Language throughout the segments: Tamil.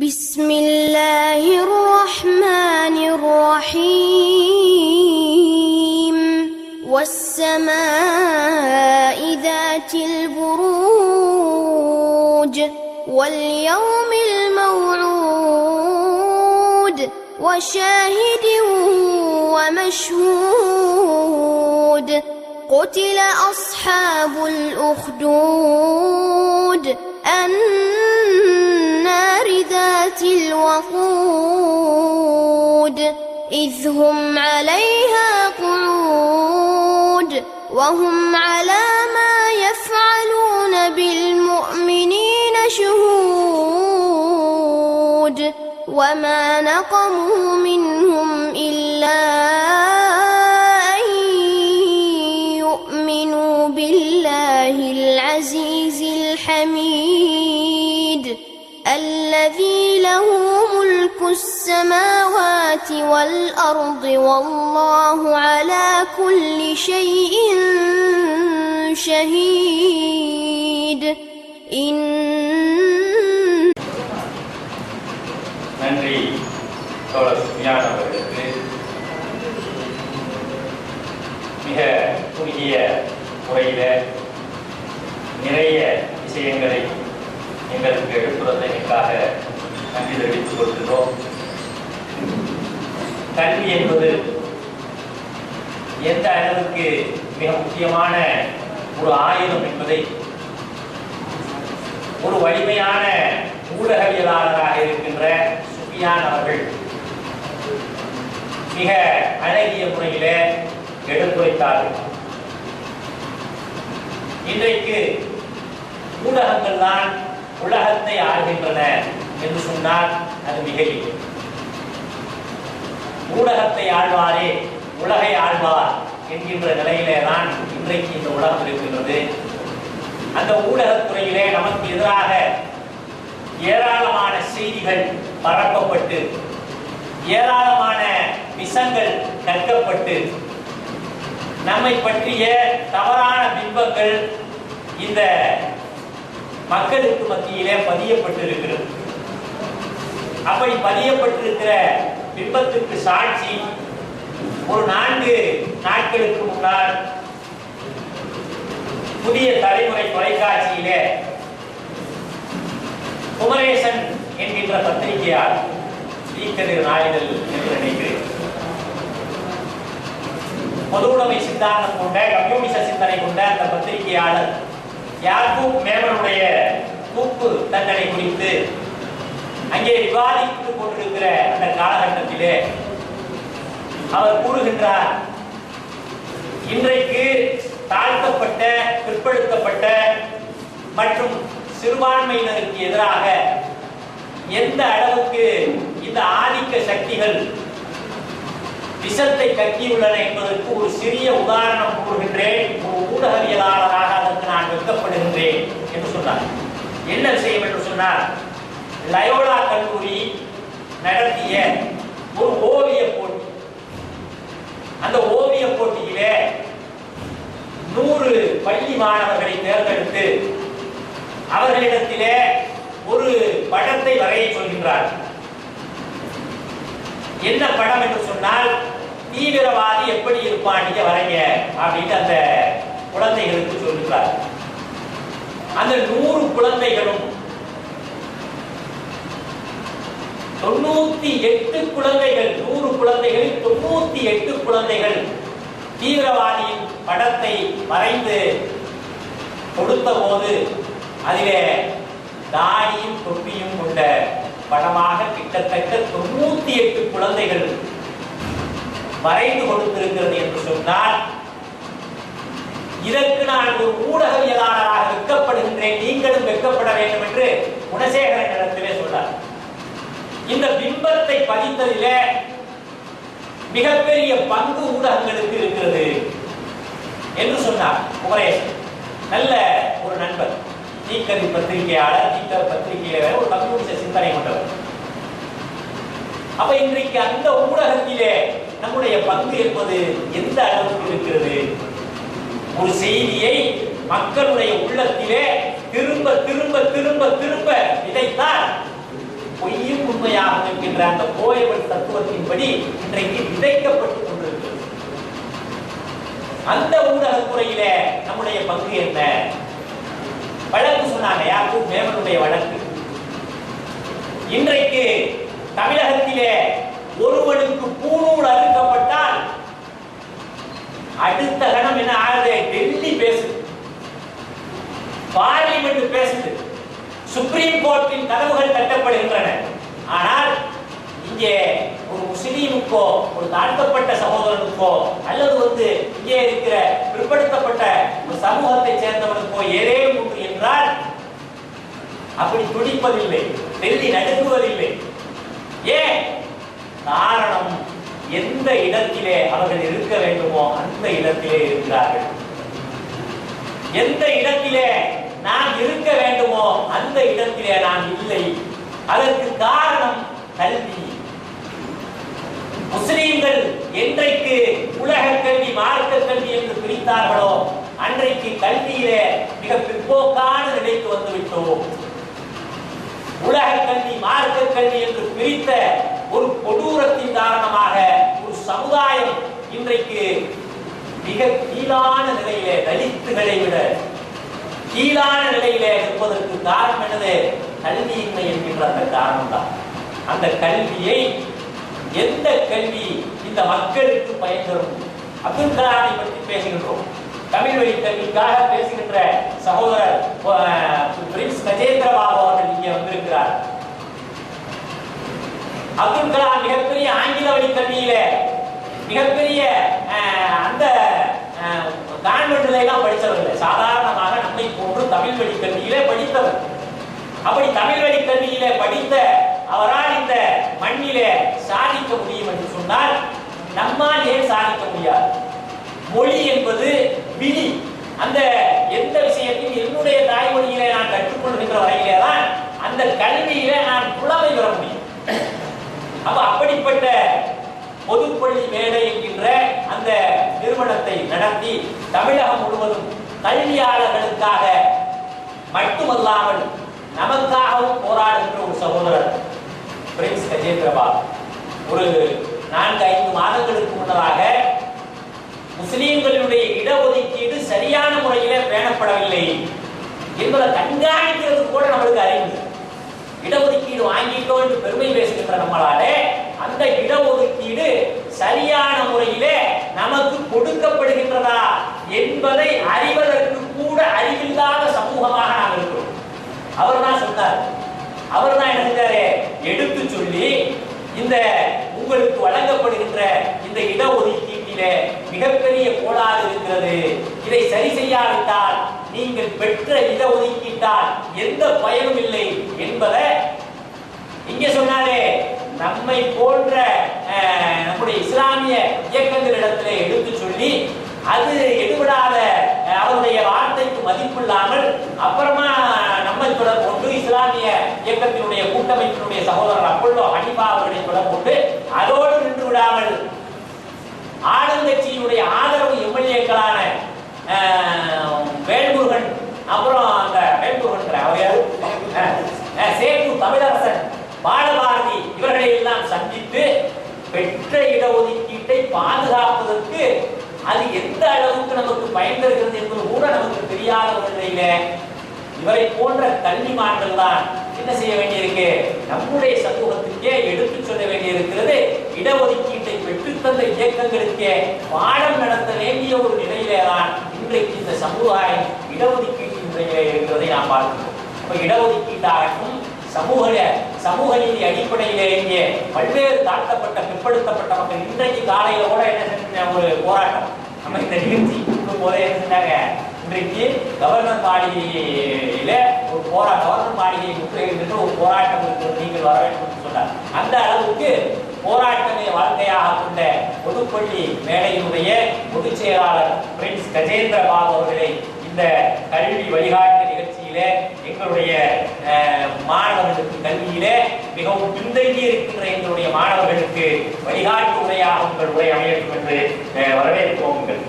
بسم الله الرحمن الرحيم. والسماء ذات البروج واليوم الموعود. وشاهد ومشهود. قتل أصحاب الأخدود. ذات الوقود إذ هم عليها قعود وهم على ما يفعلون بالمؤمنين شهود. وما نقموا السماوات والأرض والله على كل شيء شهيد إن நன்றி தோழர் சுமியான் அவர்களுக்கு மிக குறுகிய முறையில் நிறைய விஷயங்களை எங்களுக்கு எடுத்துரைத்தமைக்காக நன்றி தெரிவித்துக் கொள்கிறோம் கல்வி என்பது எந்த அளவுக்கு மிக முக்கியமான ஒரு ஆயுதம் என்பதை ஒரு வலிமையான ஊடகவியலாளராக இருக்கின்ற சுஃபியான் அவர்கள் மிக அழகிய முறையிலே எடுத்துரைத்தார்கள். இன்றைக்கு ஊடகங்கள் தான் உலகத்தை ஆள்கின்றன என்று சொன்னால் அது மிகையில்லை ஊடகத்தை ஆழ்வாரே உலகை ஆழ்வார் என்கின்ற நிலையிலே தான் இன்றைக்கு இந்த உலகம் இருக்கின்றது. அந்த ஊடகத்துறையிலே நமக்கு எதிராக ஏராளமான செய்திகள் பரப்பப்பட்டு ஏராளமான விஷங்கள் கற்கப்பட்டு நம்மை பற்றிய தவறான பிம்பங்கள் இந்த மக்களுக்கு மத்தியிலே பதியப்பட்டிருக்கிறது. அப்படி பதியப்பட்டிருக்கிற பிம்பத்துக்கு சாட்சி. ஒரு நான்கு நாட்களுக்கு முன்னால் புதிய தலைமுறை தொலைக்காட்சியிலே குமரேசன் என்கின்ற பத்திரிகையால் ஈக்கதிர் நாளிதழ் என்று நினைக்கிறேன். பொதுவுடைமை சித்தாந்தம் கொண்ட கம்யூனிச சிந்தனை கொண்ட அந்த பத்திரிகையாளர் யாக்கூப் மேமனுடைய கூப்பு தண்டனை குறித்து அங்கே விவாதித்துக் கொண்டிருக்கிற அந்த காலகட்டத்திலே அவர் கூறுகின்றார் இன்றைக்கு தாழ்த்தப்பட்ட பிற்படுத்தப்பட்ட மற்றும் சிறுபான்மையினருக்கு எதிராக எந்த அளவுக்கு இந்த ஆதிக்க சக்திகள் விஷத்தை கட்டியுள்ளன என்பதற்கு ஒரு சிறிய உதாரணம் கூறுகின்றேன். ஒரு ஊடகவியலாளராக அதற்கு நான் வெட்கப்படுகின்றேன் என்று சொன்னார். என்ன விஷயம்? என்று சொன்னார். லயோலா கல்லூரி நடத்திய ஒரு ஓவிய போட்டி. அந்த ஓவிய போட்டியிலே நூறு பள்ளி மாணவர்களை தேர்ந்தெடுத்து அவர்களிடத்திலே ஒரு படத்தை வரைய சொல்கின்றார். என்ன படம் என்று சொன்னால் தீவிரவாதி எப்படி இருப்பான் நீங்க வரைங்க அப்படின்னு அந்த குழந்தைகளுக்கு சொல்லுகிறார் அந்த நூறு குழந்தைகளும் தொண்ணூத்தி எட்டு குழந்தைகள் நூறு குழந்தைகளில் தொண்ணூத்தி எட்டு குழந்தைகள் தீவிரவாதியின் படத்தை வரைந்து கொடுத்த போது அதிலே தாடியும் தொப்பியும் கொண்ட படமாக கிட்டத்தட்ட தொண்ணூத்தி எட்டு குழந்தைகள் வரைந்து கொடுத்திருக்கிறது என்று சொன்னால் இதற்கு நான் ஒரு ஊடகவியலாளராக வெட்கப்படுகின்றேன் நீங்களும் வெட்கப்பட வேண்டும் என்று குணசேகரன் இடத்திலே சொன்னார். இந்த பிம்பத்தை பதித்ததில மிகப்பெரிய பங்கு ஊடகங்களுக்கு இருக்கிறது என்று சொன்னார் குமரேசன் நல்ல ஒரு நண்பர் தீக்கதி பத்திரிகையாளர் நீக்கர் பத்திரிகையாளர் ஒரு கம்யூனிஸ்ட் சிந்தனை கொண்டவர். அப்ப இன்றைக்கு அந்த ஊடகத்திலே நம்முடைய பங்கு என்பது எந்த அளவுக்கு இருக்கிறது? ஒரு செய்தியை மக்களுடைய உள்ளத்திலே திரும்ப திரும்ப திரும்ப திரும்ப இதைத்தான் பொய்யும் உண்மையாகும் என்கின்ற அந்த கோயவன் தத்துவத்தின்படி இன்றைக்கு விதைக்கப்பட்டுக் கொண்டிருக்கிறது. அந்த ஊடகத்துறையில நம்முடைய பங்கு என்ன? வழக்கு சொன்னாங்க யாருக்கும் மேமனுடைய வழக்கு. இன்றைக்கு தமிழகத்திலே ஒருவனுக்கு பூணூல் அறுக்கப்பட்டால் அடுத்த கணம் என்ன ஆகுது? டெல்லி பேசுது. பார்லிமெண்ட் பேசுது. சுப்ரீம் கோர்ட்டின் கதவுகள் தட்டப்படுகின்றன ஆனால் இங்கே ஒரு முஸ்லீமுக்கோ ஒரு தாழ்த்தப்பட்ட சகோதரனுக்கோ அல்லது வந்து இங்கே இருக்கிற பிற்படுத்தப்பட்ட ஒரு சமூகத்தை சேர்ந்தவனுக்கோ ஏதேனும் ஒன்று என்றால் அப்படி துடிப்பதில்லை டெல்லி நடுங்குவதில்லை. ஏன்? காரணம் எந்த இடத்திலே அவர்கள் இருக்க வேண்டுமோ அந்த இடத்திலே இருக்கிறார்கள். எந்த இடத்திலே நான் இருக்க வேண்டுமோ அந்த இடத்திலே நான் இல்லை. அதற்கு காரணம் கல்வி. முஸ்லீம்கள் என்றைக்கு உலக கல்வி மார்க்க கல்வி என்று பிரித்தார்களோ அன்றைக்கு கல்வியிலே மிக பிற்போக்கான நிலைக்கு வந்துவிட்டோம். உலக கல்வி மார்க்க கல்வி என்று பிரித்த ஒரு கொடூரத்தின் காரணமாக ஒரு சமுதாயம் இன்றைக்கு மிக கீழான நிலையிலே தலித்துகளை விட கீழான நிலையிலே இருப்பதற்கு காரணம் என்னது? கல்வியின்மை என்கின்ற அந்த காரணம் தான் அந்த கல்வியை எந்த கல்வி இந்த மக்களுக்கு பயன் தரும்? அப்துல் கலாமை பற்றி பேசுகின்றோம். தமிழ் வழி கல்விக்காக பேசுகின்ற சகோதரர் பிரின்ஸ் கஜேந்திர பாபு அவர்கள் இங்கே வந்திருக்கிறார். அப்துல் கலாம் மிகப்பெரிய ஆங்கில வழி கல்வியிலே மிகப்பெரிய அஹ், அந்த கான்வென்ட்ல எல்லாம் படித்தவர் சாதாரண சாதாரணமாக நம்மை போன்று தமிழ் வழி கல்வியிலே படித்தவர் அப்படி தமிழ் வழி கல்வியில படித்த அவரால் இந்த மண்ணிலே சாதிக்க முடியும் என்று சொன்னால் நம்மால் ஏன் சாதிக்க முடியாது? மொழி என்பது விழி அந்த எந்த விஷயத்தையும் என்னுடைய தாய்மொழியிலே நான் கற்றுக்கொள்கின்ற வரையிலே தான் அந்த கல்வியிலே நான் புலமை பெற முடியும். அப்ப அப்படிப்பட்ட பொதுப்பள்ளி மேடை என்கின்ற அந்த நிறுவனத்தை நடத்தி தமிழகம் முழுவதும் கல்வியாளர்களுக்காக மட்டுமல்லாமல் நமக்காகவும் போராடுகின்ற ஒரு சகோதரர் பிரின்ஸ் கஜேந்திரபாபு. ஒரு நான்கு ஐந்து மாதங்களுக்கு முன்னதாக முஸ்லீம்களுடைய இடஒதுக்கீடு சரியான முறையில் பேணப்படவில்லை என்பதை கண்காணிக்கிறது கூட நம்மளுக்கு அறிவு இடஒதுக்கீடு வாங்கிட்டோம் என்று பெருமை பேசுகின்ற நம்மளாலே அந்த இடஒதுக்கீடு சரியான முறையிலே நமக்கு கொடுக்கப்படுகின்றதா என்பதை அறிவதற்கு கூட அறிவில்லாத சமூகமாக அவர் தான் சொன்னார். அவர் தான் என்ன செஞ்சாரு? எடுத்து சொல்லி இந்த உங்களுக்கு வழங்கப்படுகின்ற இந்த இடஒதுக்கீட்டிலே மிகப்பெரிய கோளாறு இருக்கிறது. இதை சரி செய்யாவிட்டால் நீங்கள் பெற்ற இடஒதுக்கீட்டால் எந்த பயனும் இல்லை என்பதை இங்க சொன்னாரே. நம்மை போன்ற நம்முடைய இஸ்லாமிய இயக்கங்களிடத்தில் எடுத்து சொல்லி அது எடுபடாத அவருடைய வார்த்தைக்கு மதிப்பில்லாமல் அப்புறமா நம்மை தொடர்பு கொண்டு இஸ்லாமிய இயக்கத்தினுடைய கூட்டமைப்பினுடைய சகோதரர் அப்பல்லோ ஹனிபா அவர்களை தொடர்பு கொண்டு அதோடு நின்று விடாமல் ஆளுங்கட்சியினுடைய ஆதரவு எம்எல்ஏக்களான வேல்முருகன் அப்புறம் அந்த வேல்முருகன் அவர் யாரு? தமிழரசன் பாலபாரதி இவர்களை எல்லாம் சந்தித்து பெற்ற இடஒதுக்கீட்டை பாதுகாப்பதற்கு அது எந்த அளவுக்கு நமக்கு பயன் தருகிறது என்பது கூட நமக்கு தெரியாத ஒரு நிலையில இவரை போன்ற கல்விமான்கள் தான் என்ன செய்ய வேண்டியிருக்கு? நம்முடைய சமூகத்துக்கே எடுத்து சொல்ல வேண்டியிருக்கிறது. இடஒதுக்கீட்டை பெற்றுத்தந்த இயக்கங்களுக்கே பாடம் நடத்த வேண்டிய ஒரு நிலையிலே தான் இன்றைக்கு இந்த சமுதாயம் இடஒதுக்கீட்டு நிலையிலே இருக்கிறதை நாம் பார்க்கிறோம். இப்ப இடஒதுக்கீட்டாகட்டும் சமூக சமூக நீதி அடிப்படையிலே இங்கே பல்வேறு தாழ்த்தப்பட்ட பிற்படுத்தப்பட்ட மக்கள் இன்றைக்கு காலையில கூட என்ன செஞ்ச ஒரு போராட்டம். நம்ம இந்த நிகழ்ச்சி கொடுக்கும் போதே என்ன செஞ்சாங்க? இன்றைக்கு கவர்னர் மாளிகையில ஒரு போரா கவர்னர் மாளிகையை முற்றுகின்ற ஒரு போராட்டம் இருக்கிறது நீங்கள் வர வேண்டும் சொன்னார். அந்த அளவுக்கு போராட்டமே வாழ்க்கையாக கொண்ட பொதுப்பள்ளி மேடையினுடைய பொதுச் செயலாளர் பிரின்ஸ் கஜேந்திர பாபு அவர்களை இந்த கல்வி வழிகாட்டு நிகழ்ச்சியிலே எங்களுடைய மாணவர்களுக்கு கல்வியிலே மிகவும் பின்தங்கி இருக்கின்ற எங்களுடைய மாணவர்களுக்கு வழிகாட்டு உரையாக உங்கள் உரை அமையட்டும் என்று வரவேற்போம் உங்கள்.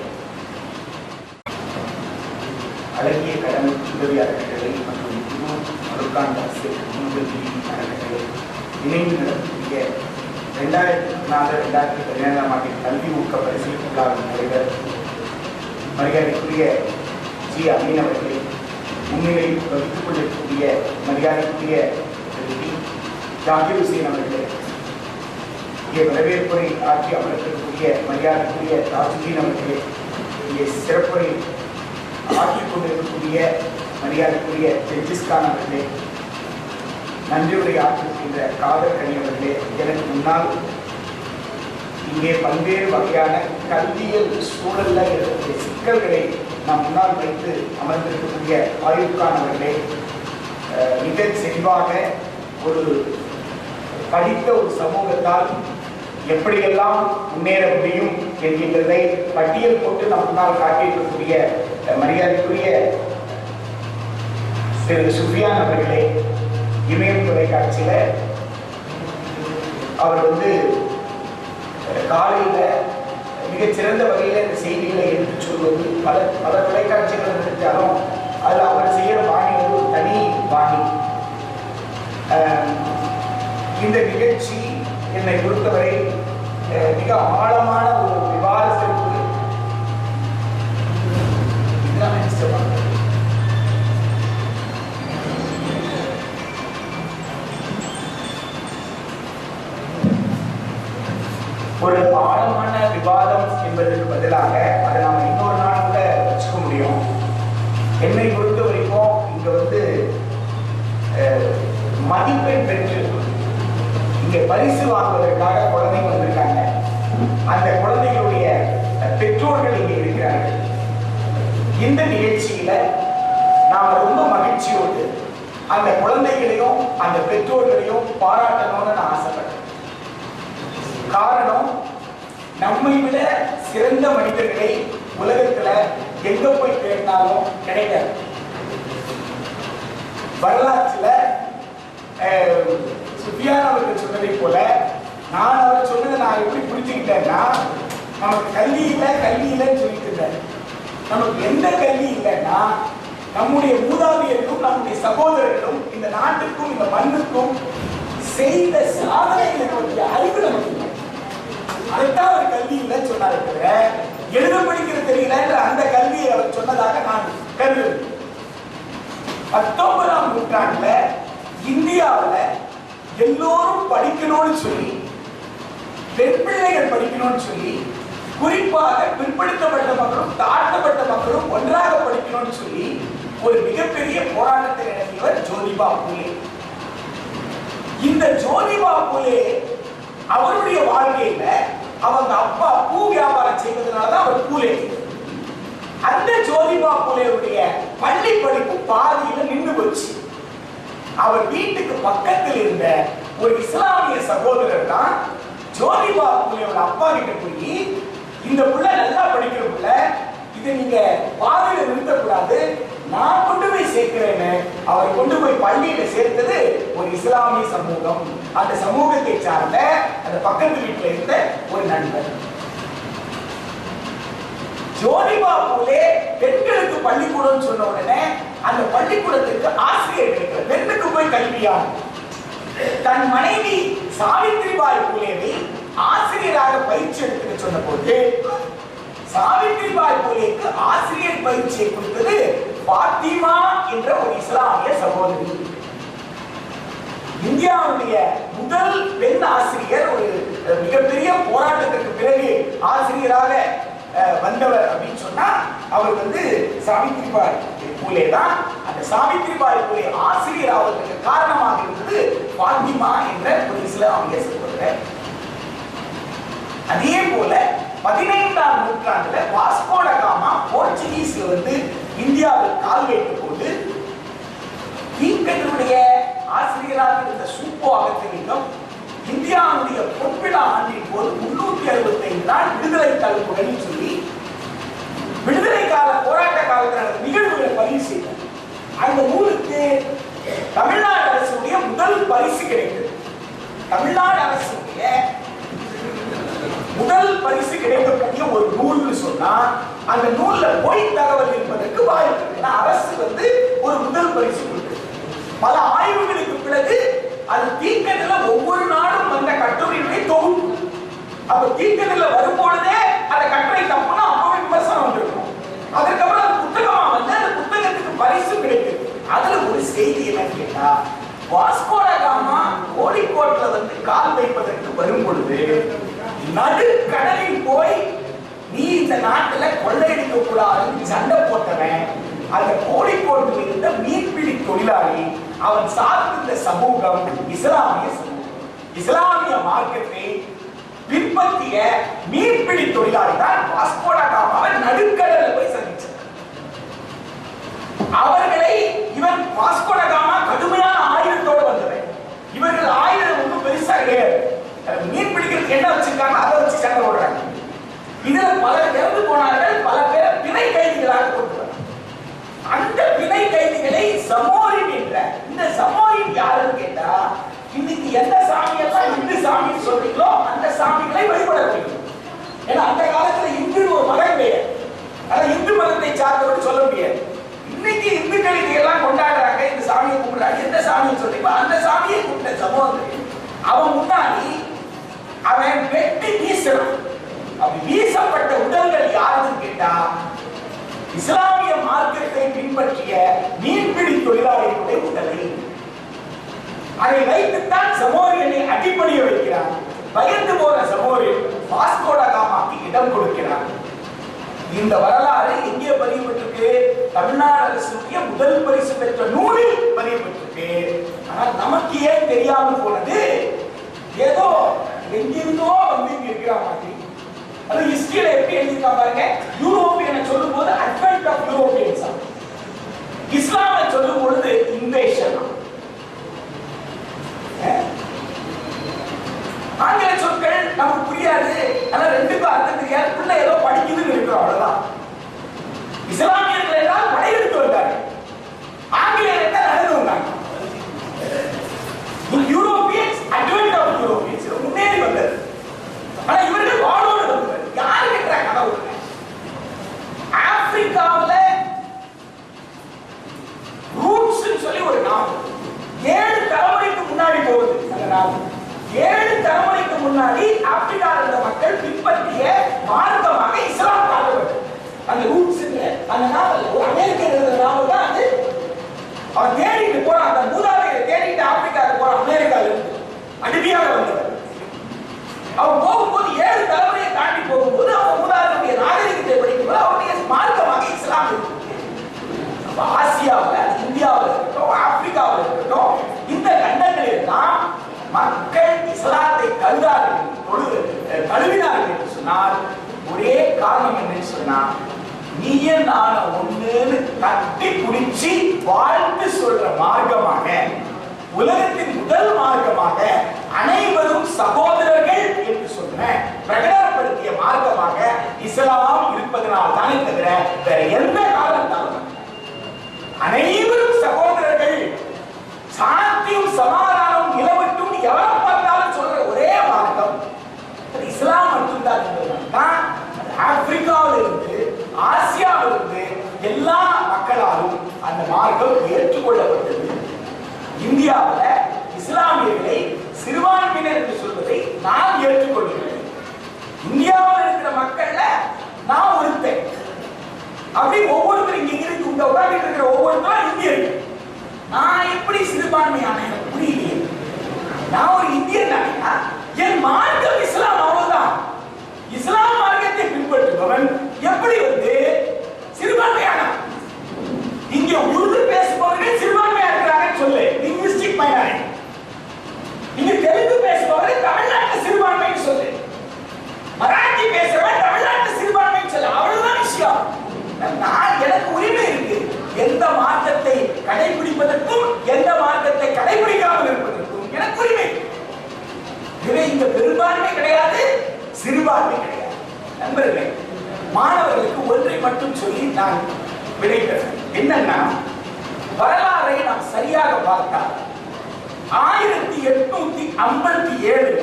அழகிய கடமை உதவி அறக்கட்டளை மற்றும் குரு மருக்காண்ட் அரசு முன்கல்வி அறக்கட்டளை இணைந்து நடத்தக்கூடிய ரெண்டாயிரத்தி பதினாறு ரெண்டாயிரத்தி பதினேழாம் ஆண்டின் கல்வி ஊக்க பரிசு விழாவின் தலைவர் மரியாதைக்குரிய ஜி அமீன் அவர்களை உண்மையை வகித்துக் கொண்டிருக்கக்கூடிய மரியாதைக்குரிய ஜாகிர் ஹுசேன் அவர்களே இங்கே வரவேற்புரை ஆட்சி அமர்ந்திருக்கக்கூடிய மரியாதைக்குரிய தாஜுதீன் அவர்களே இங்கே சிறப்புரை ஆற்றிக் கொண்டிருக்கக்கூடிய மரியாதைக்குரிய ஜெஞ்சிஸ்கான் அவர்களே நன்றியுரை ஆற்றிருக்கின்ற காதல் கணி அவர்களே எனக்கு முன்னால் இங்கே பல்வேறு வகையான கல்வியல் சூழல்ல இருக்கக்கூடிய சிக்கல்களை நம் முன்னால் வைத்து அமர்ந்திருக்கக்கூடிய ஆயுப்கான் அவர்களே மிக செல்வாக ஒரு படித்த ஒரு சமூகத்தால் எப்படியெல்லாம் முன்னேற முடியும் என்கின்றதை பட்டியல் போட்டு நம் முன்னால் காட்டியிருக்கக்கூடிய மரியாதைக்குரிய திரு சுஃபியான் அவர்களே இமயம் தொலைக்காட்சியில் அவர் வந்து காலையில் மிகச்சிறந்த வகையில இந்த செய்திகளை எடுத்து சொல்வது. பல பல தொலைக்காட்சிகள் எடுத்தாலும் அதில் அவர் செய்யற பாணி வந்து ஒரு தனி பாணி. இந்த நிகழ்ச்சி என்னை பொறுத்தவரை மிக ஆழமான ஒரு விவாதத்திற்கு சிறப்பு. ஒரு ஆழமான விவாதம் என்பதற்கு பதிலாக அதை நாம இன்னொரு நாள் கூட வச்சுக்க முடியும். என்னை பொறுத்த வரைக்கும் இங்க வந்து மதிப்பை மதிப்பெண் பெற்று இங்க பரிசு வாங்குவதற்காக குழந்தைங்க வந்திருக்காங்க. அந்த குழந்தைகளுடைய பெற்றோர்கள் இங்கே இருக்கிறார்கள். இந்த நிகழ்ச்சியில நாம ரொம்ப மகிழ்ச்சியோடு அந்த குழந்தைகளையும் அந்த பெற்றோர்களையும் பாராட்டணும்னு நான் ஆசைப்படுறேன். காரணம் நம்மை விட சிறந்த மனிதர்களை உலகத்துல எங்க போய் தேடினாலும் கிடைக்காது. வரலாற்றுல அஹ், சுஃபியான் அவர்கள் சொன்னதை போல நான் அவர் சொன்னதை நான் எப்படி புரிஞ்சுக்கிட்டேன்னா நமக்கு கல்வி இல்லை கல்வி இல்லைன்னு சொல்லிட்டு இருந்தேன் நமக்கு எந்த கல்வி இல்லைன்னா நம்முடைய மூதாதையர்களும் நம்முடைய சகோதரர்களும் இந்த நாட்டுக்கும் இந்த மண்ணுக்கும் செய்த சாதனைகளை பற்றிய அறிவு நமக்கு இல்லை. அதைத்தான் அவர் கல்வி இல்லைன்னு சொன்னார் தவிர எழுத படிக்கிற தெரியல என்ற அந்த கல்வியை அவர் சொன்னதாக நான் கருதுகிறேன். பத்தொன்பதாம் நூற்றாண்டுல இந்தியாவில் எல்லோரும் படிக்கணும்னு சொல்லி பெண் பிள்ளைகள் படிக்கணும்னு சொல்லி குறிப்பாக பிற்படுத்தப்பட்ட மக்களும் தாழ்த்தப்பட்ட மக்களும் ஒன்றாக படிக்கணும்னு சொல்லி ஒரு மிகப்பெரிய போராட்டத்தை நடத்தியவர் ஜோதிபா பூலே. இந்த ஜோதிபா பூலே அவருடைய வாழ்க்கையில அவங்க அப்பா பூ வியாபாரம் செய்வதனாலதான் அவர் பூலே அந்த ஜோதிபா பூலேவுடைய பள்ளி படிப்பு பாதியில நின்று போச்சு. அவர் வீட்டுக்கு பக்கத்தில் இருந்த ஒரு இஸ்லாமிய சகோதரர் தான் ஜோதிபா பூலேவோட அப்பா கிட்ட போய் இந்த புள்ள நல்லா படிக்கிற புள்ள இதை நீங்க பாதையில நிறுத்தக்கூடாது நான் கொண்டு போய் சேர்க்கிறேன்னு அவர் கொண்டு போய் பள்ளியில சேர்த்தது ஒரு இஸ்லாமிய சமூகம். அந்த சமூகத்தை சார்ந்த அந்த பக்கத்து வீட்டில் இருந்த ஒரு நண்பர். ஜோதிபா பூலே பெண்களுக்கு பள்ளிக்கூடம் சொன்ன உடனே அந்த பள்ளிக்கூடத்துக்கு ஆசிரியர் கிடைக்கல பெண்ணுக்கு போய் கல்வியா தன் மனைவி சாவித்ரிபாய் பூலேவை ஆசிரியராக பயிற்சி எடுத்துக்க சொன்ன போது சாவித்ரிபாய் பூலேக்கு ஆசிரியர் பயிற்சியை கொடுத்தது பாத்திமா என்ற ஒரு இஸ்லாமிய சகோதரி. இந்தியாவுடைய முதல் பெண் ஆசிரியர் ஒரு மிகப்பெரிய போராட்டத்திற்கு பிறகு ஆசிரியராக அஹ், வந்தவர் அப்படின்னு சொன்னா அவர் வந்து சாவித்ரிபாய் பூலே தான். அந்த சாவித்ரிபாய் பூலே ஆசிரியர் ஆவதற்கு காரணமாக இருந்தது பாத்திமா என்ற ஒரு இஸ்லாமிய சகோதரர். அதே போல பதினைந்தாம் நூற்றாண்டுல வாஸ்கோடகாமா போர்ச்சுகீஸ்ல வந்து இந்தியாவில் கால் வைத்துக் கொண்டு தீக்கனுடைய ஆசிரியராக இருந்த சூப்போ அகத்திலிங்கம் இந்தியாவுடைய பொற்விழா ஆண்டின் போது முன்னூத்தி அறுபத்தி ஐந்து நாள் விடுதலை தலைப்புகள் சொல்லி விடுதலை கால போராட்ட காலத்தில் நிகழ்வுகளை பதிவு செய்தார். அந்த நூலுக்கு தமிழ்நாடு அரசுடைய முதல் பரிசு கிடைத்தது. தமிழ்நாடு அரசுடைய முதல் பரிசு கிடைக்கக்கூடிய ஒரு நூல்னு சொன்னா அந்த நூல்ல பொய் தகவல் இருப்பதற்கு வாய்ப்பு ஏன்னா அரசு வந்து ஒரு முதல் பரிசு கொடுக்கு பல ஆய்வுகளுக்கு பிறகு அது தீக்கதில ஒவ்வொரு நாளும் வந்த கட்டுரைகளை தொகுப்பு. அப்ப தீக்கதில வரும்பொழுதே அந்த கட்டுரை தப்புன்னா அப்பவே விமர்சனம் வந்திருக்கும். அதுக்கப்புறம் அது புத்தகமா வந்து அந்த புத்தகத்துக்கு பரிசு கிடைக்குது. அதுல ஒரு செய்தி என்ன கேட்டா வாஸ்கோட காமா கோழிக்கோட்ல வந்து கால் வைப்பதற்கு வரும் பொழுது நடு கடலில் போய் நீ இந்த நாட்டுல கொள்ளையடிக்க கூடாதுன்னு சண்டை போட்டவன் அந்த கோழிக்கோட்டில் இருந்த மீன்பிடி தொழிலாளி அவன் சார்ந்திருந்த சமூகம் இஸ்லாமிய சமூகம் இஸ்லாமிய மார்க்கத்தை பின்பற்றிய மீன்பிடி தொழிலாளி தான் வாஸ்கோடா காமாவை போய் சந்திச்சார் அவர்களை இவன் வாஸ்கோட கடுமையான ஆயுதத்தோடு வந்தவன். இவர்கள் ஆயுதம் ஒன்றும் பெருசா கிடையாது. என்ன வச்சிருக்காங்க அதை வச்சு சண்டை போடுறாங்க. இதுல பல இறந்து போனார்கள் பல பேர் பிணை கைதிகளாக கொண்டு அந்த பிணை கைதிகளை சமோரின் என்ற இந்த சமோரின் யாருன்னு கேட்டா இன்னைக்கு எந்த சாமியெல்லாம் இந்து சாமின்னு சொல்றீங்களோ அந்த சாமிகளை வழிபட வேண்டும். ஏன்னா அந்த காலத்துல இந்து ஒரு மதம் பெயர் ஆனா இந்து மதத்தை சார்ந்தவர் சொல்ல முடியாது. இன்னைக்கு இந்துக்கள் இதையெல்லாம் கொண்டாடுறாங்க இந்த சாமியை கும்பிடுறாங்க எந்த சாமியை சொல்றீங்களோ அந்த சாமியை கும்பிட்ட சமூகத்தில் அவன் முன்னாடி அவன் வெட்டி வீசுறான் அப்படி வீசப்பட்ட உடல்கள் யாருன்னு கேட்டா இஸ்லாமிய மார்க்கத்தை பின்பற்றிய மீன்பிடி தொழிலாளிகளுடைய உடலை அதை வைத்துத்தான் சமோரியனை அடிப்படைய வைக்கிறார். பயந்து போன சமோரியன் வாஸ்கோட காமாக்கு இடம் கொடுக்கிறார். இந்த வரலாறு எங்கே பதியப்பட்டிருக்கு? தமிழ்நாடு அரசுடைய முதல் பரிசு பெற்ற நூலில் பதியப்பட்டிருக்கு. ஆனால் நமக்கு ஏன் தெரியாமல் போனது? ஏதோ எங்கிருந்தோ வந்து இங்க இருக்கிற மாதிரி அது ஹிஸ்டரியில எப்படி எழுதியிருக்காங்க பாருங்க. யூரோப்பியனை சொல்லும் போது அட்வென்ட் ஆஃப் யூரோப்பியன்ஸ் இஸ்லாமை சொல்லும் பொழுது இன்வேஷன் ஆங்கில சொற்கள் நமக்கு புரியாது. ஆனா ரெண்டுக்கும் அர்த்தம் தெரியாது. புள்ள ஏதோ படிக்குதுன்னு இருக்கிறோம் அவ்வளவுதான். இஸ்லாமியர்கள் எல்லாம் படையெடுத்து வந்தாங்க. ஆங்கிலேயர் என்ன நடந்து வந்தாங்க. யூரோப் அட்வென்ட் ஆஃப் யூரோப்பியன்ஸ் முன்னேறி வந்தது ஆனா இவர்கள் வாழோடு வந்தவர் யாரு கேட்கிற கனவு ஆப்பிரிக்காவுல ரூட்ஸ் சொல்லி ஒரு நாவல் ஏழு தலைமுறைக்கு முன்னாடி போகுது அந்த நாவல் ஏழு தலைமுறைக்கு முன்னாடி ஆப்பிரிக்காவில் இருந்த மக்கள் பின்பற்றிய மார்க்கமாக இஸ்லாம் காட்டப்பட்டது அந்த ரூட்ஸ் அந்த நாவல் ஒரு அமெரிக்கர் எழுதுற நாவல் தான் அது அவன் தேடிட்டு போறான் அந்த மூதாதையை தேடிட்டு ஆப்பிரிக்காவுக்கு போறான் அமெரிக்கால இருந்து அடிமையாக வந்தவர் அவன் போகும்போது ஏழு தலைமுறையை தாண்டி போகும்போது அவன் மூதாதையுடைய நாகரிகத்தை படிக்கும்போது அவருடைய மார்க்கமாக இஸ்லாம் இருக்கு அப்ப ஆசியாவுல இந்தியாவுல இருக்கட்டும் ஆப்பிரிக்காவுல இருக்கட்டும் இந்த கண்டங்களில் தான் மக்கள் இஸ்லாத்தை கருதார்கள் தொழுது கழுவினார்கள் என்று சொன்னால் ஒரே காரணம் என்னன்னு சொன்னா நீயே நான ஒண்ணுன்னு கட்டி பிடிச்சி வாழ்த்து சொல்ற மார்க்கமாக உலகத்தின் முதல் மார்க்கமாக அனைவரும் சகோதரர்கள் என்று சொன்ன பிரகடனப்படுத்திய மார்க்கமாக இஸ்லாம் இருப்பதனால் தானே தவிர வேற எந்த காரணத்தாலும் அனைவரும் சகோதரர்கள் சாந்தியும் சமாதானம் நிலவட்டும் எவரை பார்த்தாலும் சொல்ற ஒரே மார்க்கம் இஸ்லாம் மட்டும்தான் ஆப்பிரிக்காவில் இருந்து ஆசியாவிலிருந்து எல்லா மக்களாலும் அந்த மார்க்கம் ஏற்றுக்கொள்ளப்பட்டது. இந்தியாவில் இஸ்லாமியர்களை சிறுபான்மையினர் என்று சொல்வதை நான் ஏற்றுக்கொள்கிறேன் இந்தியாவில் இருக்கிற மக்கள்ல நான் ஒருத்தன். அப்படி ஒவ்வொருத்தரும் இங்க இருந்து இந்த உட்கார்ந்து இருக்கிற ஒவ்வொருத்தரும் இந்தியர்கள். நான் எப்படி சிறுபான்மையான புரியலையே நான் ஒரு இந்தியன் தானேயா என் மார்க்கம் இஸ்லாம் அவ்வளவுதான் இஸ்லாம் மார்க்கத்தை பின்பற்றுபவன் எப்படி வந்து சிறுபான்மையான? இங்க உருது பேசுபவர்கள் சிறுபான்மையா இருக்கிறாங்கன்னு சொல்லு. லிங்குவிஸ்டிக் மைனாரிட்டி இங்க தெலுங்கு பேசுபவர்கள் தமிழ்நாட்டு சிறுபான்மைன்னு சொல்லு. மராட்டி பேசுறவன் தமிழ்நாட்டு சிறுபான்மைன்னு சொல்லு. அவ்வளவுதான் விஷயம். நான் எனக்கு உரிமை இருக்கு. எந்த மார்க்கத்தை கடைபிடிப்பதற்கும் எந்த மார்க்கத்தை கடைபிடிக்காமல் இருப்பதற்கும் எனக்கு உரிமை. இவை இங்க பெரும்பான்மை கிடையாது சிறுபான்மை கிடையாது. நண்பர்களே மாணவர்களுக்கு ஒன்றை மட்டும் சொல்லி நான் விடைபெறேன். என்னன்னா வரலாறை நாம் சரியாக பார்த்தால் ஆயிரத்தி எட்நூத்தி ஐம்பத்தி ஏழு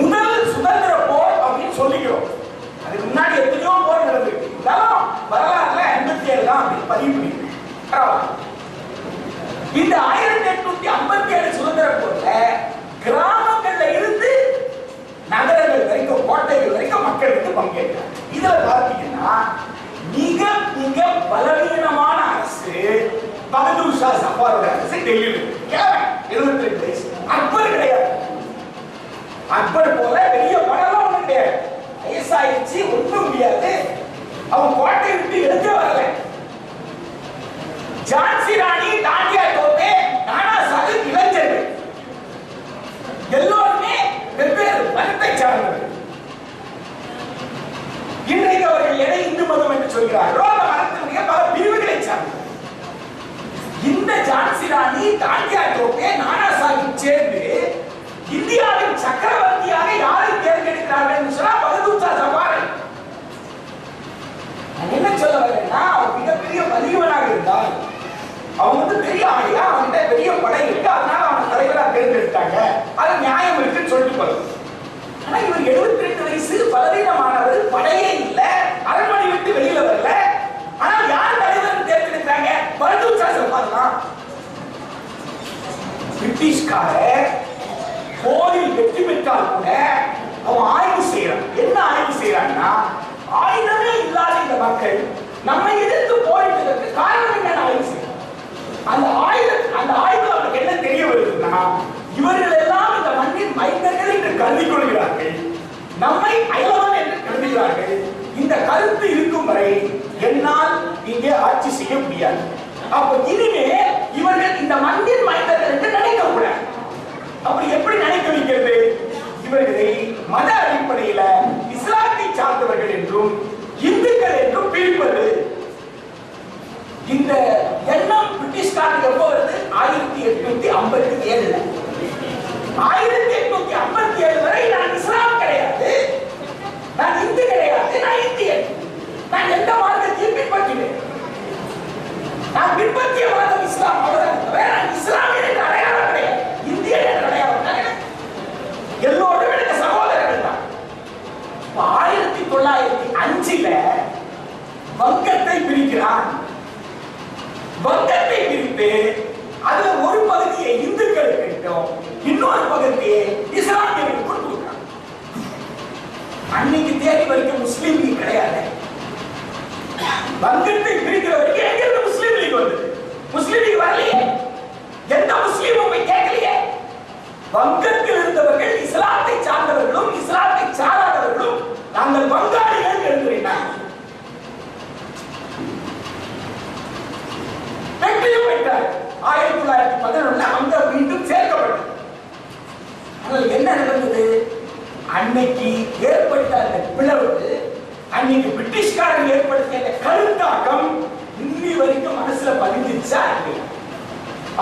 முதல் சுதந்திர போர் அப்படின்னு சொல்லிக்கிறோம். அதுக்கு முன்னாடி எத்தனையோ போர் நடந்திருக்கு. இருந்தாலும் வரலாறுல ஐம்பத்தி ஏழு தான் அப்படின்னு பதிவு பண்ணிருக்கு இந்த ஆயிரத்தி மக்கள் இதுல பார்த்தீங்கன்னா மிக மிக பலவீனமான அரசு பகதூர் ஷா சஃபாரோட அரசு டெல்லியில் எழுபத்தி ரெண்டு வயசு. அக்பர் கிடையாது. அக்பர் போல பெரிய படம் ஒண்ணு கிடையாது. வயசாயிடுச்சு ஒன்றும் முடியாது. அவன் கோட்டை விட்டு எடுக்க வரல. ஜான்சி ராணி தாண்டியா தோப்பே நானா சாஹிப் இளைஞர்கள். எல்லோருமே வெவ்வேறு மதத்தை சார்ந்தவர்கள். இன்றைக்கு அவர்கள் எதை இந்து மதம் என்று சொல்கிறார்களோ? அந்த மதத்தினுடைய பல பிரிவுகளை சார்ந்தவர் இந்த ஜான்சி ராணி தாண்டியா டோப்பே நானா சாஹிப் சேர்ந்து இந்தியாவின் சக்கரவர்த்தியாக யாரை தேர்ந்தெடுக்கிறார்கள் என்று சொன்னா பகதூர் ஷா என்ன சொல்ல வரேன்னா அவர் மிகப்பெரிய வலியவனாக இருந்தால் அவன் வந்து பெரிய ஆளியா அவன்கிட்ட பெரிய படை இருக்கு அதனால அவன் தலைவராக தேர்ந்தெடுத்தாங்க. அது நியாயம் இருக்குன்னு சொல்லிட்டு போறது ஆனா இவர் 72 ரெண்டு வயசு பலவீனமானவர் படையே இல்ல அரண்மனை விட்டு வெளியில வரல. ஆனா யார் தலைவர் தேர்ந்தெடுக்கிறாங்க? பரதூர் ஷா சவார் பிரிட்டிஷ்கார போரில் வெற்றி பெற்றால் கூட அவன் ஆய்வு செய்யறான். என்ன ஆய்வு செய்யறான்னா ஆயுதமே இல்லாத இந்த மக்கள் நம்மை எதிர்த்து போரிட்டதற்கு காரணம் என்னன்னு ஆய்வு செய்யறான். அந்த ஆயுத அந்த ஆய்வு அவனுக்கு என்ன தெரிய வருதுன்னா இவர்கள் எல்லாம் இந்த மண்ணின் மைந்தர்கள் என்று கருதி கொள்கிறார்கள் நம்மை அயலவன் என்று கருதுகிறார்கள். இந்த கருத்து இருக்கும் வரை என்னால் இங்கே ஆட்சி செய்ய முடியாது. அப்ப இனிமே இவர்கள் இந்த மண்ணின் மைந்தர்கள் என்று நினைக்க கூடாது அப்படி எப்படி நினைக்க வைக்கிறது இவர்களை மத அடிப்படையில இஸ்லாத்தை சார்ந்தவர்கள் என்றும் இந்துக்கள் என்றும் பிரிப்பது. இந்த எண்ணம் பிரிட்டிஷ்காரனுக்கு எப்போ வருது ஆயிரத்தி எட்நூத்தி ஐம்பத்தி ஏழுல. ஆயிரத்தி எட்நூத்தி ஐம்பத்தி ஏழு வரை நான் இஸ்லாம் கிடையாது. நான் இந்து கிடையாது. நான் இந்தியன். நான் எந்த மார்க்கத்தையும் பின்பற்றினேன் நான் பின்பற்றிய மதம் இஸ்லாம். அவர்தான் தவிர நான் இஸ்லாமியன் என்ற அடையாளம் கிடையாது. இந்தியன் என்ற அடையாளம் கிடையாது. எல்லோரும் எனக்கு சகோதரர்கள் தான் ஆயிரத்தி தொள்ளாயிரத்தி அஞ்சுல வங்கத்தை பிரிக்கிறான். வங்கத்தை பிரித்து அதுல ஒரு பகுதி இந்துக்களுக்கு இன்னொரு பகுதியை இஸ்லாமியர்களுக்கு கொடுக்குறான் அன்னைக்கு தேதி வரைக்கும் முஸ்லீம் லீக் கிடையாது. வங்கத்தை பிரிக்கிற வரைக்கும் எங்க இருந்து முஸ்லீம் லீக் வந்தது? முஸ்லீம் லீக் வரலையே. எந்த முஸ்லீமும் போய் கேட்கலையே. வங்கத்தில் இருந்தவர்கள் இஸ்லாத்தை சார்ந்தவர்களும் இஸ்லாத்தை சாராதவர்களும் நாங்கள் வங்காளிகள் எழுதுகிறார் வெற்றியும் பெற்றார் ஆயிரத்தி தொள்ளாயிரத்தி பதினொன்னு அங்க மீண்டும் சேர்க்கப்பட்டது. ஆனால் என்ன நடந்தது? அன்னைக்கு ஏற்பட்ட அந்த பிளவு அன்னைக்கு பிரிட்டிஷ்காரன் ஏற்படுத்திய அந்த கருத்தாக்கம் இன்னி வரைக்கும் மனசுல பதிஞ்சிச்சா இல்லையா?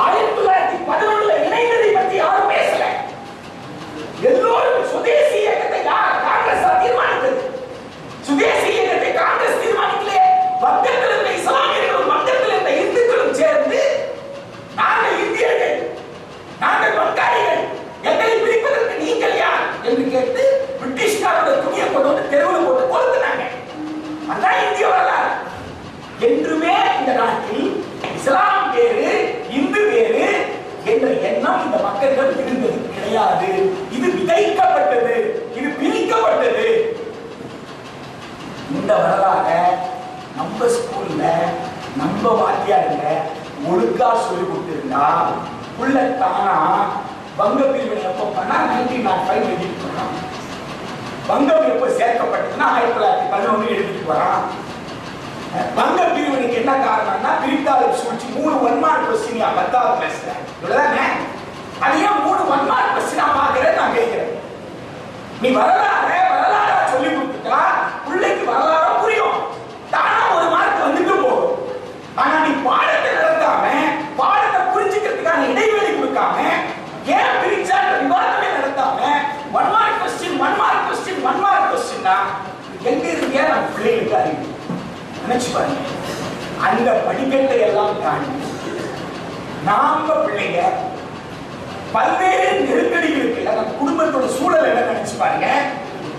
ஆயிரத்தி தொள்ளாயிரத்தி பதினொன்றுல இணைந்ததை பத்தி யாரும் பேசல. எல்லோரும் சுதேசி இயக்கத்தை யார் காங்கிரஸ் தான் தீர்மானித்தது சுதேசி இயக்கத்தை காங்கிரஸ் தீர்மானிக்கலையே வங்கத்தில் இருந்த இஸ்லாமியர்களும் வங்கத்தில் இருந்த இந்துக்களும் சேர்ந்து நாங்கள் இந்தியர்கள் நாங்கள் வங்காளிகள் எங்களை பிரிப்பதற்கு நீங்கள் யார் என்று கேட்டு பிரிட்டிஷ்காரோட துணியை கொண்டு வந்து தெருவில் போட்டு கொளுத்துனாங்க அதான் இந்திய வரலாறு என்றுமே இந்த நாட்டில் இஸ்லாம் வேறு இந்து வேறு என்ற எண்ணம் இந்த மக்களிடம் இருந்தது கிடையாது இது விதைக்கப்பட்டது இது பிரிக்கப்பட்டது இந்த வரலாற நம்ம ஸ்கூல்ல நம்ம வாத்தியாருங்க ஒழுங்கா சொல்லி கொடுத்திருந்தா உள்ள தானா வங்க பிரிவு எப்போ பண்ணா நைன்டீன் நாட் ஃபைவ் எழுதிட்டு வரான் வங்கம் எப்போ சேர்க்கப்பட்டதுன்னா ஆயிரத்தி தொள்ளாயிரத்தி பதினொன்று எழுதிட்டு வரான் வங்க பிரிவினைக்கு என்ன காரணம்னா பிரித்தாளர் சூழ்ச்சி மூணு ஒன் மார்க் கொஸ்டின் பத்தாவது கிளாஸ்ல இவ்வளவுதானே? அது ஏன் மூணு ஒன் மார்க் கொஸ்டினா பாக்குறேன் நான் கேட்கிறேன். நீ வரலாறு சொல்லி கொடுத்துட்டா பிள்ளைக்கு வரலாறா புரியும் தானா ஒரு மார்க் வந்துட்டு போகும் ஆனா நீ பாடத்தை நடத்தாம பாடத்தை புரிஞ்சுக்கிறதுக்கான இடைவெளி கொடுக்காம ஏன் பிரிச்சா விவாதமே நடத்தாம one mark question one mark question one mark கொஸ்டின்னா எங்க இருக்கியா நம்ம பிள்ளைகளுக்கு அறிவு நினைச்சு பாருங்க அந்த படிக்கட்டை எல்லாம் தாண்டி நாம பிள்ளைங்க பல்வேறு நெருக்கடிகளுக்கு இல்ல நம்ம குடும்பத்தோட சூழல் என்ன நினைச்சு பாருங்க.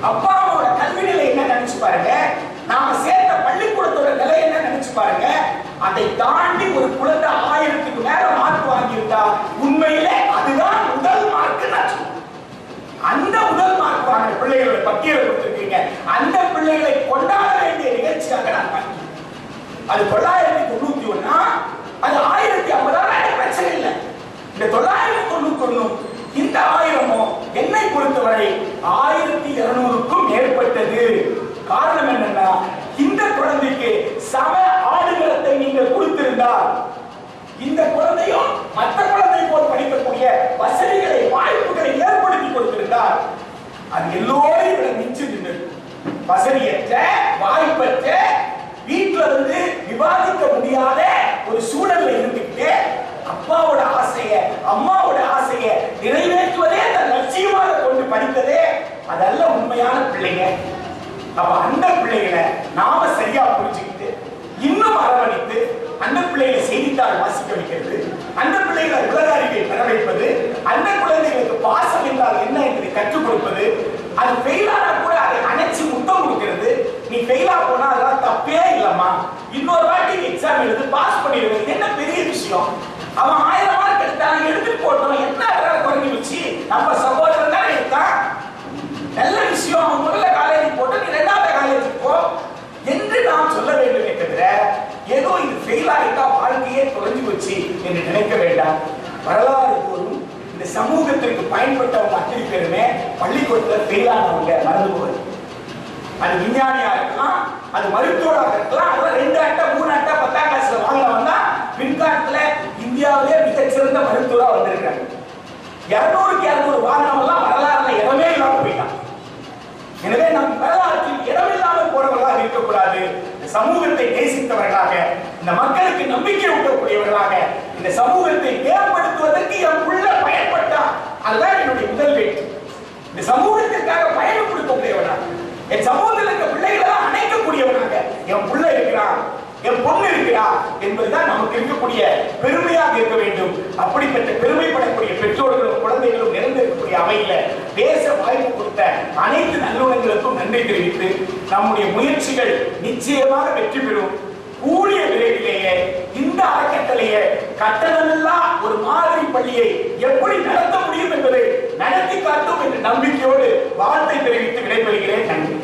அப்பா அம்மாவோட கல்வி நிலை என்ன நினைச்சு பாருங்க. நாம சேர்ந்த பள்ளிக்கூடத்தோட நிலை என்ன நினைச்சு பாருங்க. அதை தாண்டி ஒரு குழந்தை ஆயிரத்துக்கு மேல மார்க் வாங்கியிருந்தா உண்மையிலே அதுதான் முதல் மார்க் நான் சொல்லுவேன். அந்த முதல் மார்க் வாங்கின பிள்ளைகளோட பட்டியலை கொடுத்துருக்கீங்க. அந்த பிள்ளைகளை கொண்டாட வேண்டிய நிகழ்ச்சியாக நான் பார்க்கிறேன் அது தொள்ளாயிரத்தி தொண்ணூத்தி ஒன்னா அது ஆயிரத்தி ஐம்பதாயிரம் பிரச்சனை இல்லை. இந்த தொள்ளாயிரத்தி தொண்ணூத்தி ஒண்ணும் இந்த ஆயிரமோ என்னை பொறுத்தவரை ஆயிரத்தி இருநூறுக்கும் மேற்பட்டது. காரணம் என்னன்னா இந்த குழந்தைக்கு சம ஆடுகளத்தை நீங்கள் கொடுத்திருந்தால் இந்த குழந்தையும் மற்ற குழந்தை போல் படிக்கக்கூடிய வசதிகளை வாய்ப்புகளை ஏற்படுத்தி கொடுத்திருந்தால் அது எல்லோரையும் விட மிஞ்சி நின்றது. வசதியற்ற வாய்ப்பற்ற வீட்டுல இருந்து விவாதிக்க முடியாத ஒரு சூழல்ல இருந்துட்டு அப்பாவோட ஆசைய அம்மாவோட ஆசைய நிறைவேற்றுவதே தன் லட்சியமாக கொண்டு படித்ததே அதல்ல உண்மையான பிள்ளைங்க. அப்ப அந்த பிள்ளைகளை நாம சரியா புரிஞ்சுக்கிட்டு இன்னும் அரவணைத்து அந்த பிள்ளைகளை செய்தித்தாள் வாசிக்க வைக்கிறது அந்த பிள்ளைகளை உலக அறிவை பெற வைப்பது அந்த குழந்தைகளுக்கு பாசம் என்றால் என்ன என்பதை கற்றுக் கொடுப்பது அது ஃபெயிலானா கூட அதை அணைச்சு முத்தம் கொடுக்கிறது. நீ ஃபெயிலா போனா அதெல்லாம் இன்னொரு வாட்டி எக்ஸாம் எழுது பாஸ் பண்ணிடுவது இது என்ன பெரிய விஷயம்? அவன் ஆயிரம் மார்க் எடுத்தான் எடுத்துட்டு போட்டோம் என்ன குறைஞ்சி வச்சு நம்ம சகோதரன் தான் எடுத்தான் நல்ல விஷயம் அவன் முதல்ல காலேஜ் போட்டு நீ ரெண்டாவது காலேஜ் போ. என்று நாம் சொல்ல வேண்டுமே தவிர ஏதோ இது ஃபெயில் ஆகிட்டா வாழ்க்கையே தொலைஞ்சு போச்சு என்று நினைக்க வேண்டாம். வரலாறு போதும். இந்த சமூகத்திற்கு பயன்பட்டவங்க அத்தனை பேருமே பள்ளிக்கூடத்தில் ஃபெயில் ஆனவங்க மறந்து போகுது அது விஞ்ஞானியா இருக்கலாம் அது மருத்துவராக இருக்கலாம் அதெல்லாம் ரெண்டு அட்டை மூணு அட்டை பத்தாம் கிளாஸ்ல வாங்கினவன் தான் பின்காலத்துல இந்தியாவிலே மிகச்சிறந்த மருத்துவரா வந்திருக்காங்க இருநூறுக்கு இருநூறு வாங்கினவெல்லாம் வரலாறுல இடமே இல்லாம போயிட்டான் எனவே நம் வரலாற்றில் இடமில்லாமல் போனவர்களாக இருக்கக்கூடாது இந்த சமூகத்தை நேசித்தவர்களாக இந்த மக்களுக்கு நம்பிக்கை ஊட்டக்கூடியவர்களாக இந்த சமூகத்தை மேம்படுத்துவதற்கு என் புள்ள பயன்பட்டான் அதுதான் என்னுடைய முதல் வேட்கை இந்த சமூகத்திற்காக பயணம் கொடுக்கக்கூடியவனாக என் சமூகத்தில் இருக்க பிள்ளைகளை அணைக்கக்கூடியவனாக என் புள்ள இருக்கிறான் என் பொண்ணு இருக்கிறா என்பதுதான் நமக்கு இருக்கக்கூடிய பெருமையாக இருக்க வேண்டும் அப்படிப்பட்ட பெருமைப்படக்கூடிய பெற்றோர்களும் குழந்தைகளும் நிறைந்திருக்கக்கூடிய அவையில பேச வாய்ப்பு கொடுத்த அனைத்து நல்லுணங்களுக்கும் நன்றி தெரிவித்து நம்முடைய முயற்சிகள் நிச்சயமாக வெற்றி பெறும். கூடிய விரைவிலேயே இந்த அறக்கட்டளையே கட்டணமில்லா ஒரு மாதிரி பள்ளியை எப்படி நடத்த முடியும் என்பதை நடத்தி காட்டும் என்ற நம்பிக்கையோடு வாழ்த்தை தெரிவித்து விடைபெறுகிறேன். நன்றி.